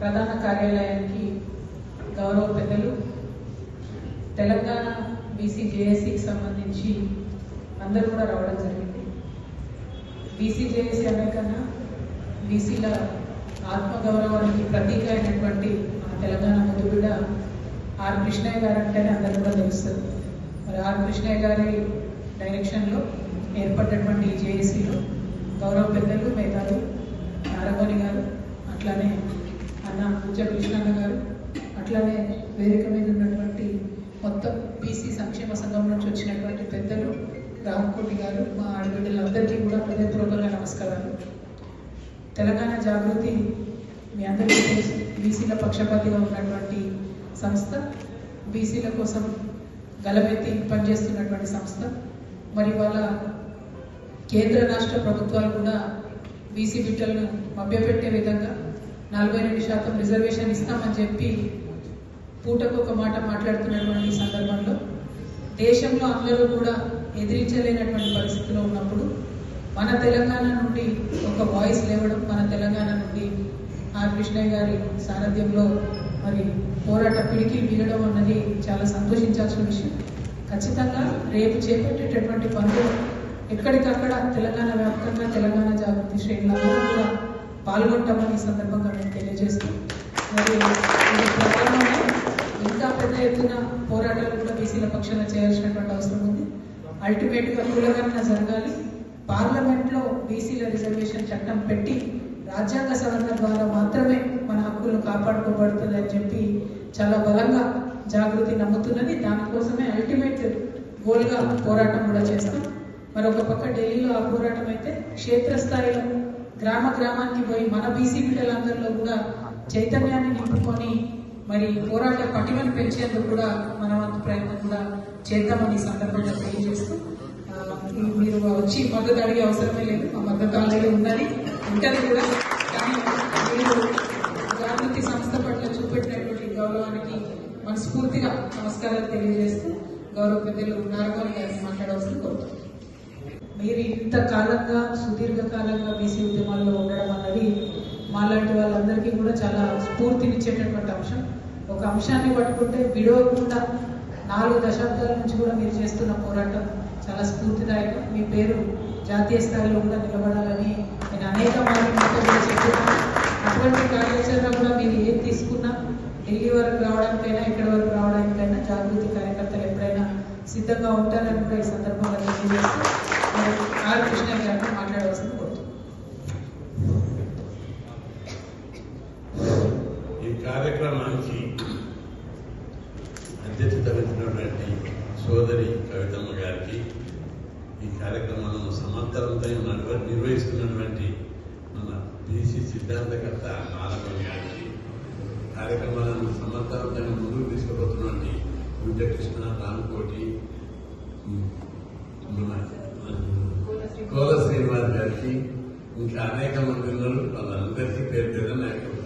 ప్రధాన కార్యాలయానికి గౌరవ పెద్దలు తెలంగాణ బీసీ జేఏసీకి సంబంధించి అందరూ కూడా రావడం జరిగింది. బీసీ జేఏసీ అనే కన్నా బీసీల ఆత్మగౌరవానికి ప్రతీక అయినటువంటి ఆ తెలంగాణ ముద్దుబిడ్డ ఆర్ కృష్ణయ్య గారు అంటేనే అందరూ కూడా తెలుస్తుంది. మరి ఆర్ కృష్ణయ్య గారి డైరెక్షన్లో ఏర్పడినటువంటి ఈ జేఏసీలో గౌరవ పెద్దలు మేధావి నారగోని గారు అట్లానే అన్న కృష్ణన్న గారు అట్లానే వేదిక మీద ఉన్నటువంటి మొత్తం బీసీ సంక్షేమ సంఘం నుంచి వచ్చినటువంటి పెద్దలు రామకోటి గారు మా ఆడబిడ్డలందరికీ కూడా హృదయపూర్వకంగా నమస్కారాలు. తెలంగాణ జాగృతి మీ అందరికీ తెలుసు బీసీల పక్షపాతిగా ఉన్నటువంటి సంస్థ బీసీల కోసం గలమెత్తి పనిచేస్తున్నటువంటి సంస్థ మరి వాళ్ళ కేంద్ర రాష్ట్ర ప్రభుత్వాలు కూడా బీసీ బిడ్డలను మభ్యపెట్టే విధంగా నలభై రెండు శాతం రిజర్వేషన్ ఇస్తామని చెప్పి పూటకు ఒక మాట మాట్లాడుతున్నటువంటి సందర్భంలో దేశంలో అందరూ కూడా ఎదిరించలేనటువంటి పరిస్థితిలో ఉన్నప్పుడు మన తెలంగాణ నుండి ఒక వాయిస్ లేవడం మన తెలంగాణ నుండి ఆర్ కృష్ణయ్య గారి సారథ్యంలో మరి పోరాట పిడికి వీగడం అన్నది చాలా సంతోషించాల్సిన విషయం. ఖచ్చితంగా రేపు చేపట్టేటటువంటి పనులు ఎక్కడికక్కడ తెలంగాణ వ్యాప్తంగా తెలంగాణ జాగృతి శ్రేణులందరూ కూడా పాల్గొంటామని ఈ సందర్భంగా మేము తెలియజేస్తూ మరి ఇంకా పెద్ద ఎత్తున పోరాటాలు కూడా బీసీల పక్షాన చేయాల్సినటువంటి అవసరం ఉంది. అల్టిమేట్గా కులగణన జరగాలి. పార్లమెంట్లో బీసీల రిజర్వేషన్ చట్టం పెట్టి రాజ్యాంగ సవరణ ద్వారా మాత్రమే మన హక్కులు కాపాడుకోబడుతుంది అని చెప్పి చాలా బలంగా జాగృతి నమ్ముతున్నది. దానికోసమే అల్టిమేట్ గోల్గా పోరాటం కూడా చేస్తాం. మరొక పక్క ఢిల్లీలో ఆ పోరాటం అయితే క్షేత్రస్థాయిలో గ్రామ గ్రామానికి పోయి మన బీసీ బిడ్డలందరిలో కూడా చైతన్యాన్ని నింపుకొని మరి పోరాట పటిమను పెంచేందుకు కూడా మన వంతు ప్రయత్నం కూడా చేద్దామని సందర్భంగా తెలియజేస్తూ మీరు వచ్చి మద్దతు అడిగే అవసరమే లేదు. మా మద్దతు ఆల్రెడీ ఉందని ఉంటుంది కూడా. కానీ మీరు జాగృతి సంస్థ పట్ల చూపెట్టినటువంటి గౌరవానికి మనస్ఫూర్తిగా నమస్కారాలు తెలియజేస్తూ గౌరవ పెద్దలు నారగోని గారిని మాట్లాడవలసిన కోరుతున్నాను. మీరు ఇంత కాలంగా సుదీర్ఘకాలంగా బీసీ ఉద్యమాల్లో ఉండడం అన్నది మాలాంటి వాళ్ళందరికీ కూడా చాలా స్ఫూర్తినిచ్చేటటువంటి అంశం. ఒక అంశాన్ని పట్టుకుంటే విడవకుండా నాలుగు దశాబ్దాల నుంచి కూడా మీరు చేస్తున్న పోరాటం చాలా స్ఫూర్తిదాయకం. మీ పేరు జాతీయ స్థాయిలో కూడా నిలబడాలని నేను అనేక మంది చెప్తున్నాను అటువంటి కార్యాచరణ కూడా మీరు ఏది తీసుకున్నా ఢిల్లీ వరకు రావడానికైనా ఇక్కడి వరకు రావడానికైనా జాగృతి కార్యకర్తలు ఎప్పుడైనా సిద్ధంగా ఉంటారని కూడా ఈ సందర్భంగా తెలియజేస్తూ ఆర్ కృష్ణ గారితో మాట్లాడవలసింది కోరుతున్నాను ఈ కార్యక్రమానికి అధ్యక్షత వహించినటువంటి సోదరి కవితమ్మ గారికి ఈ కార్యక్రమాలను సమర్థవంతంగా నడవ- నిర్వహిస్తున్నటువంటి మన బీసీ సిద్ధాంతకర్త నారాయణ గారికి కార్యక్రమాలను సమర్థవంతంగా ముందుకు తీసుకుపోతున్నటువంటి విద్యకృష్ణ రామకోటి మన కోల శ్రీనివాస్ గారికి ఇంకా అనేక మంది ఉన్నారు. వాళ్ళందరికీ పేరు పేరు నాయకులు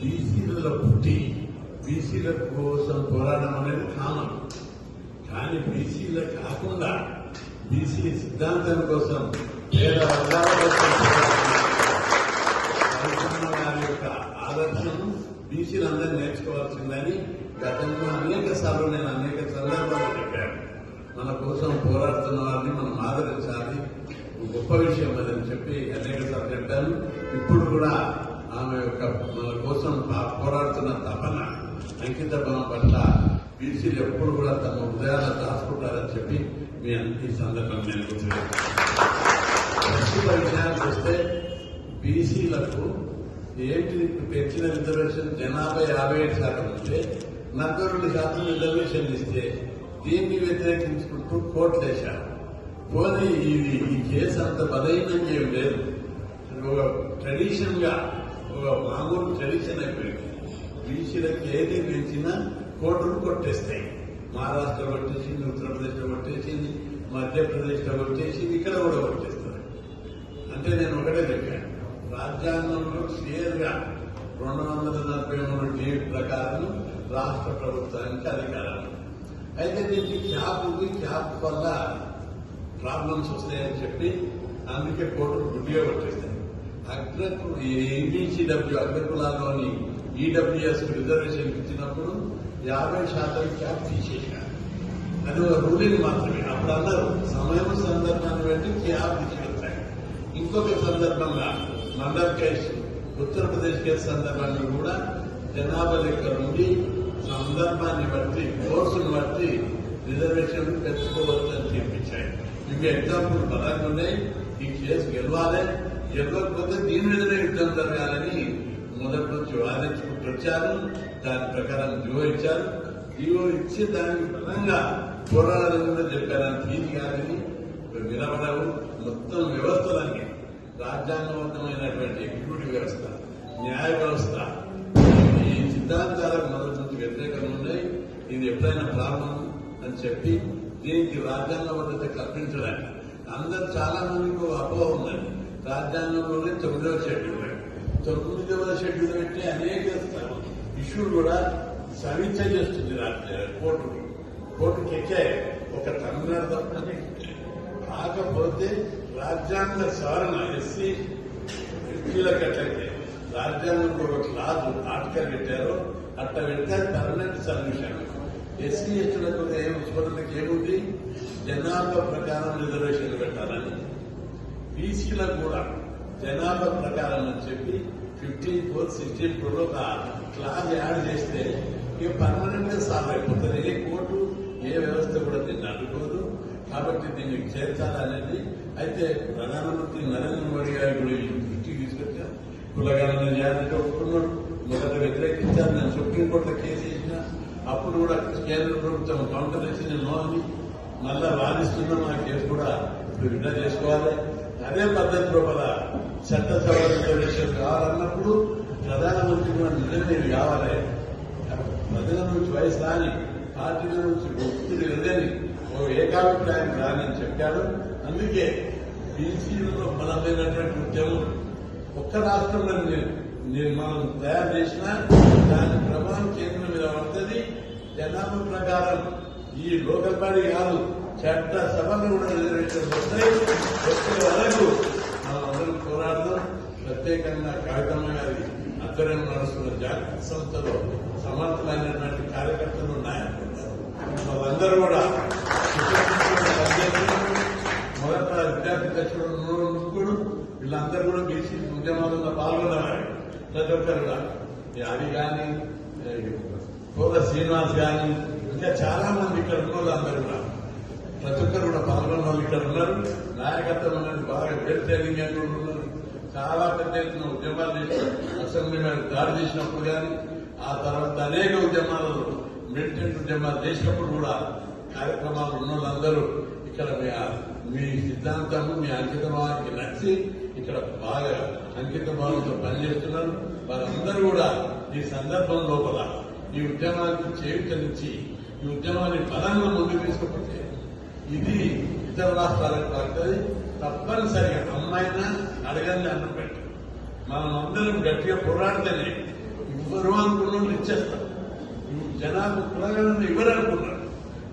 బీసీలలో పుట్టి బీసీల కోసం పోరాటం అనేది కామన్. కానీ బీసీల కాకుండా బీసీ సిద్ధాంతం కోసం పేద వర్గాల కోసం యొక్క ఆదర్శం బీసీలందరూ నేర్చుకోవాల్సిందని గతంలో అనేక సార్లు నేను అనేక సందర్భాలు చెప్పాను. మన కోసం పోరాడుతున్న వారిని మనం ఆదరించాలి. గొప్ప విషయం అదని చెప్పి అనేక సార్లు చెప్పాను. ఇప్పుడు కూడా ఆమె యొక్క మన కోసం పోరాడుతున్న తపన అంకిత బలం పట్ల బీసీలు ఎప్పుడు కూడా తమ హృదయాలను దాచుకుంటారని చెప్పి మీ అందరి సందర్భం నేను ప్రస్తుత విషయానికి వస్తే బీసీలకు ఏంటి పెంచిన రిజర్వేషన్ జనాభా యాభై ఏడు శాతం ఉంటే నలభై రెండు శాతం రిజర్వేషన్ ఇస్తే దీన్ని వ్యతిరేకించుకుంటూ కోర్టు వేశారు. పోనీ ఇది ఈ కేసు అంత బలహీనంగా ఏం లేదు. ఒక ట్రెడిషన్గా ఒక మామూలు ట్రెడిషన్ అయిపోయింది. బీసీలకు ఏది పెంచినా కోర్టును కొట్టేస్తాయి. మహారాష్ట్ర కొట్టేసింది ఉత్తరప్రదేశ్లో కొట్టేసింది మధ్యప్రదేశ్లో కొట్టేసింది ఇక్కడ కూడా కొట్టేస్తారు. అంటే నేను ఒకటే చెప్పాను. రాజ్యాంగంలో క్లియర్గా రెండు వందల నలభై మూడు ప్రకారం రాష్ట్ర ప్రభుత్వానికి అధికారాలు అయితే దీనికి క్యాప్ ఉంది క్యాప్ వల్ల ప్రాబ్లమ్స్ వస్తాయని చెప్పి అందుకే కోర్టులు గుడ్డిగా కొట్టేస్తాయి అగ్ర ఈబీసీడబ్ల్యూ అగ్రకులాల్లోని ఈడబ్ల్యూఎస్ రిజర్వేషన్ ఇచ్చినప్పుడు యాభై శాతం క్యాప్ తీసేశారు అది ఒక రూలింగ్ మాత్రమే అప్పుడు అన్నారు సమయం సందర్భాన్ని బట్టి క్యాప్ తీసుకెళ్తాయి ఇంకొక సందర్భంగా మండల్ కేసు ఉత్తరప్రదేశ్ కేసు సందర్భంగా కూడా జనాభా లెక్క నుండి సందర్భాన్ని బట్టి కోర్సును బట్టి రిజర్వేషన్ పెంచుకోవచ్చు అని చెప్పించాయి ఇవి ఎగ్జాంపుల్ పదాలు ఉన్నాయి ఈ కేసు గెలవాలి. గెలవకపోతే దీని మీదనే యుద్ధం జరగాలని మొదటి నుంచి వాదించుకుంటూ వచ్చారు దాని ప్రకారం జీవో ఇచ్చారు. జీవో ఇచ్చి దానికి బలంగా పోరాడాలని కూడా చెప్పారని తీసి కానీ నిలబడవు. మొత్తం వ్యవస్థలన్నీ రాజ్యాంగబద్ధమైనటువంటి ఎగ్జిక్యూటివ్ వ్యవస్థ న్యాయ వ్యవస్థ. ఈ సిద్ధాంతాలకు ఇది ఎప్పుడైనా ప్రారంభం అని చెప్పి దీనికి రాజ్యాంగబద్ధత కల్పించడానికి? అందరు చాలా మందికి అపోహ ఉందండి. రాజ్యాంగంలోనే తొమ్మిదవ షెడ్యూల్ తొమ్మిదవ షెడ్యూల్ పెట్టి అనేక ఇష్యూలు కూడా సమీక్ష చేస్తుంది రాజ్య కోర్టు కోర్టుకి ఎక్కాయి ఒక తమిళనాడు తప్పని కాకపోతే రాజ్యాంగ సవరణ ఎస్సీ ఎస్టీలకు ఎట్లయితే రాజ్యాంగంలో ఒక క్లాజ్ ఆర్టికల్ పెట్టారో అట్లా పెడితే పర్మనెంట్ సబ్మిషన్ ఎస్సీ ఎస్టీలకు ఏం స్ఫోటనకి ఏముంది జనాభా ప్రకారం రిజర్వేషన్ పెట్టాలని బీసీలకు కూడా జనాభా ప్రకారం అని చెప్పి ఫిఫ్టీన్ ఫోర్ సిక్స్టీన్ ఫోర్ ఒక క్లాజ్ యాడ్ చేస్తే ఇక పర్మనెంట్గా సాల్వ్ అయిపోతుంది. ఏ కోర్టు ఏ వ్యవస్థ కూడా దీన్ని అడ్డుకోదు. కాబట్టి దీన్ని చేర్చాలనేది అయితే ప్రధానమంత్రి నరేంద్ర మోడీ గారు కూడా ఈ దృష్టికి తీసుకొచ్చారు. కులగణన చేయాలంటే ఒప్పుకున్నాడు. మొదట వ్యతిరేకించారు. నేను సుప్రీంకోర్టులో కేసు చేసిన అప్పుడు కూడా కేంద్ర ప్రభుత్వం కౌంటర్ వేసి నేను మళ్ళా వాదిస్తున్నాం ఆ కేసు కూడా విడుదల చేసుకోవాలి. అదే పద్ధతి లోపల చట్టసభ రిజర్వేషన్ కావాలన్నప్పుడు ప్రధానమంత్రి కూడా నిర్ణయం కావాలి. ప్రజల నుంచి వయసు రాని పార్టీల నుంచి వ్యక్తులు వెళ్ళని ఓ ఏకాభిప్రాయం రాని చెప్పాడు. అందుకే బీసీలలో బలమైనటువంటి ఉద్యమం ఒక్క రాష్ట్రంలో నేను నిర్మాణం తయారు చేసిన దాని ప్రభావం కేంద్రం మీద పడుతుంది. జనాభా ప్రకారం ఈ లోకల్ బాడీ కాదు చట్ట సభలు కూడా రిజర్వేషన్ వస్తాయి. వచ్చే వరకు మనం పోరాడదాం ప్రత్యేకంగా కాగితమ్మ గారి ఆధ్వర్యం నడుస్తున్న జాగ్రత్త సంస్థలో సమర్థమైనటువంటి కార్యకర్తలు ఉన్నాయనుకుంటారు. వాళ్ళందరూ కూడా మొదట విద్యార్థి దశలో నూరు ముగ్గురు వీళ్ళందరూ కూడా గెలిచి ఉద్యమాలలో పాల్గొన్నారు. ప్రతి ఒక్కరు కూడా. కానీ కోల శ్రీనివాస్ కానీ ఇంకా చాలా మంది ఇక్కడ ఉన్న అందరూ కూడా. ప్రతి ఒక్కరు కూడా పాల్గొన్న వాళ్ళు ఇక్కడ ఉన్నారు. నాయకత్వం అనేది బాగా వేరుతేలింగ్ ఉన్నారు చాలా పెద్ద ఎత్తున ఉద్యమాలు చేసి అసెంబ్లీ మీద దాడి చేసినప్పుడు కానీ ఆ తర్వాత అనేక ఉద్యమాలలో మిలిటెంట్ ఉద్యమాలు చేసినప్పుడు కూడా కార్యక్రమాలు ఉన్న వాళ్ళందరూ ఇక్కడ మీ మీ సిద్ధాంతము మీ అంకిత భావానికి నచ్చి ఇక్కడ బాగా అంకిత భావంతో పనిచేస్తున్నారు. వారందరూ కూడా ఈ సందర్భం లోపల ఈ ఉద్యమానికి చేయుతనిచ్చి ఈ ఉద్యమాన్ని బలంగా ముందుకు తీసుకుపోతే ఇది ఇతర రాష్ట్రాలకు పడుతుంది. తప్పనిసరిగా అమ్మాయినా అడగండి అన్నం పెట్టి. మనం అందరం గట్టిగా పోరాడితేనే ఇవ్వరు అనుకున్న ఇచ్చేస్తాం జనాలు కులగలను ఇవ్వరు అనుకున్నారు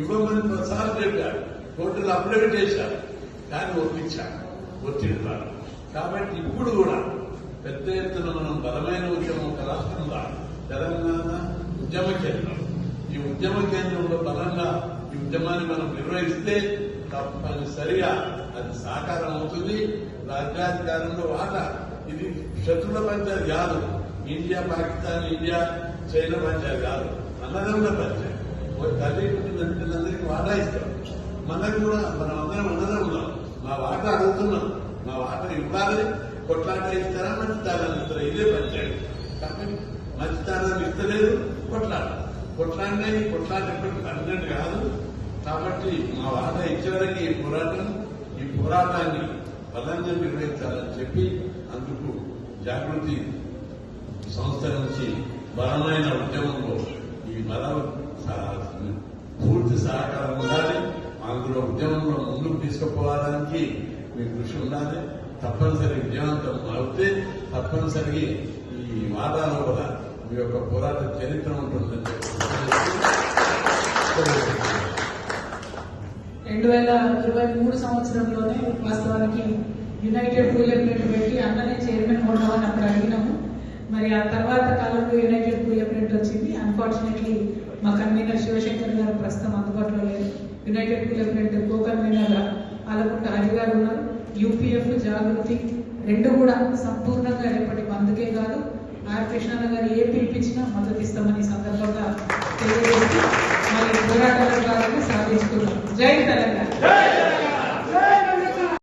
ఇవ్వమని ప్రసారం చెప్పారు కోర్టులు అప్లై చేశారు. కానీ ఒప్పించారు. ఒత్తిడి ద్వారా కాబట్టి ఇప్పుడు కూడా పెద్ద ఎత్తున మనం బలమైన ఉద్యమం ఒక రాష్ట్రంలో తెలంగాణ ఉద్యమ కేంద్రం. ఈ ఉద్యమ కేంద్రంలో బలంగా ఈ ఉద్యమాన్ని మనం నిర్వహిస్తే తప్పనిసరిగా అది సాకారం అవుతుంది. రాజ్యాధికారంలో వాటా ఇది శత్రుల పంచాయతీ కాదు. India Pakistan India China panchayati కాదు. అన్నదమ్ముల పంచాయతీ ఓ తల్లి పుట్టిన వాటా ఇస్తాం మనకు కూడా మనం అందరం అన్నదమ్ములం. మా వాటా అడుగుతున్నాం. మా వాటా ఇవ్వాలి కొట్లాటలు ఇస్తారా మంచితనాన్ని ఇస్తారా ఇదే పంచాయతీ కాబట్టి మంచితనాన్ని ఇస్తలేదు కొట్లాట కొట్లాడినే కొట్లాట ఎప్పటికీ పర్మనెంట్ కాదు కాబట్టి మా వాటా ఇచ్చేవరకు ఈ పోరాటం ఈ పోరాటాన్ని బలంగా నిర్వహించాలని చెప్పి అందుకు జాగృతి సంస్థ నుంచి బలమైన ఉద్యమంలో ఈ బలం పూర్తి సహకారం ఉండాలి. అందులో ఉద్యమంలో ముందుకు తీసుకుపోవడానికి మీ కృషి ఉండాలి. తప్పనిసరి విజయవంతం అవుతే తప్పనిసరి ఈ వాటాలో కూడా మీ యొక్క పోరాట చరిత్ర ఉంటుందని రెండు వేల ఇరవై మూడు సంవత్సరంలోనే వాస్తవానికి యునైటెడ్ పూల్ ఎప్రెంట్ పెట్టి అన్ననే చైర్మన్ కొన్నామని అప్పుడు అడిగినాము. మరి ఆ తర్వాత కాలంలో యునైటెడ్ పూల్ ఎప్రెంట్ వచ్చింది. అన్ఫార్చునేట్లీ మా కన్వీనర్ శివశంకర్ గారు ప్రస్తుతం అందుబాటులో లేరు. United People's Front co convener Alakunta Hari గారు ఉన్నారు. యూపీఎఫ్ జాగృతి రెండు కూడా సంపూర్ణంగా రేపటి బంద్కే కాదు ఆర్ కృష్ణన్న గారు ఏ పిలిపించినా మద్దతు ఇస్తామని సందర్భంగా తెలియజేస్తూ మరి పోరాటాల ద్వారా సాధించుకున్నాం జై తెలంగాణ.